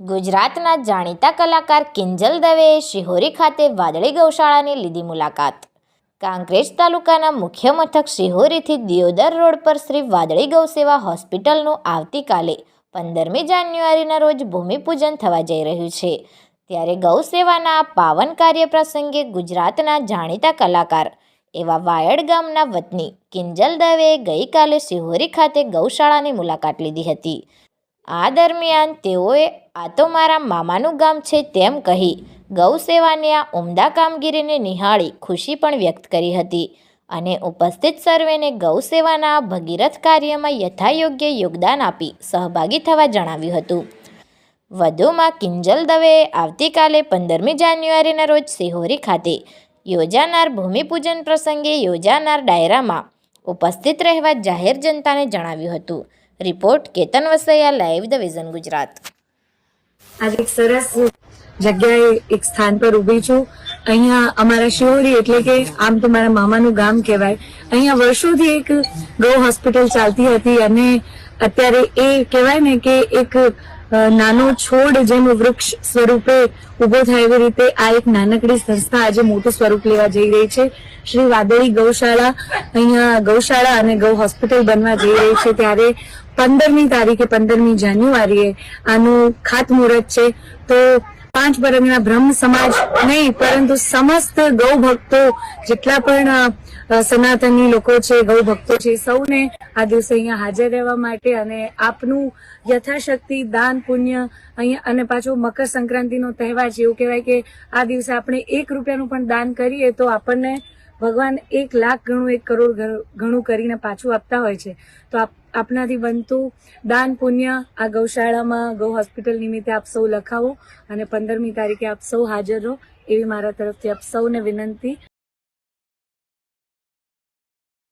ગુજરાતના જાણીતા કલાકાર કિંજલ દવેએ શિહોરી ખાતે વાદળી ગૌશાળાની લીધી મુલાકાત. કાંકરેજ તાલુકાના મુખ્ય મથક શિહોરીથી દિયોદર રોડ પર શ્રી વાદળી ગૌસેવા હોસ્પિટલનું આવતીકાલે પંદરમી જાન્યુઆરીના રોજ ભૂમિપૂજન થવા જઈ રહ્યું છે. ત્યારે ગૌસેવાના આ પાવન કાર્ય પ્રસંગે ગુજરાતના જાણીતા કલાકાર એવા વાયડ ગામના વતની કિંજલ દવેએ ગઈકાલે શિહોરી ખાતે ગૌશાળાની મુલાકાત લીધી હતી. આ દરમિયાન તેઓએ, આ તો મારા મામાનું ગામ છે તેમ કહી ગૌ સેવાની આ ઉમદા કામગીરીને નિહાળી ખુશી પણ વ્યક્ત કરી હતી અને ઉપસ્થિત સર્વેને ગૌ સેવાના આ ભગીરથ કાર્યમાં યથાયોગ્ય યોગદાન આપી સહભાગી થવા જણાવ્યું હતું. વધુમાં કિંજલ દવેએ આવતીકાલે પંદરમી જાન્યુઆરીના રોજ સિહોરી ખાતે યોજાનાર ભૂમિપૂજન પ્રસંગે યોજાનાર ડાયરામાં ઉપસ્થિત રહેવા જાહેર જનતાને જણાવ્યું હતું. Report Ketan Vasaiya live the vision Gujarat. આજે એક સરસ જગ્યાએ એક સ્થાન પર ઊભી છું. અહીંયા અમારા શિહોરી એટલે કે આમ તો મારા મામાનું ગામ કહેવાય. અહીંયા વર્ષોથી એક ગૌ હોસ્પિટલ ચાલતી હતી અને અત્યારે એ કહેવાય ને કે એક નાનો છોડ જેમ વૃક્ષ સ્વરૂપે ઊભો થાય એવી રીતે આ એક નાનકડી સંસ્થા આજે મોટું સ્વરૂપ લેવા જઈ રહી છે. શ્રી વાદળી ગૌશાળા અહીંયા ગૌશાળા અને ગૌ હોસ્પિટલ બનવા જઈ રહી છે. ત્યારે પંદરમી તારીખે, પંદરમી જાન્યુઆરીએ આનું ખાતમુહૂર્ત છે. તો પાંચ પરગણા બ્રહ્મ સમાજ નહીં પરંતુ સમસ્ત ગૌ ભક્તો જેટલા પણ અ, અ, સનાતની લોકો છે ગૌ ભક્તો છે સૌને આ દિવસે અહીંયા હાજર રહેવા માટે અને આપનું યથાશક્તિ દાન પુણ્ય અહીંયા અને પાછો મકર સંક્રાંતિનો તહેવાર છે એવું કહેવાય કે આ દિવસે આપણે એક રૂપિયાનું પણ દાન કરીએ તો આપણને ભગવાન એક લાખ ગણું, એક કરોડ ઘણું કરીને પાછું આપતા હોય છે. તો આપ, આપનાથી બનતું દાન, પુણ્ય આ ગૌશાળામાં, ગૌ હોસ્પિટલ નિમિત્તે આપ સૌ લખાવો અને પંદરમી તારીખે આપ સૌ હાજર રહો. એવી મારા તરફથી આપ સૌને વિનંતી.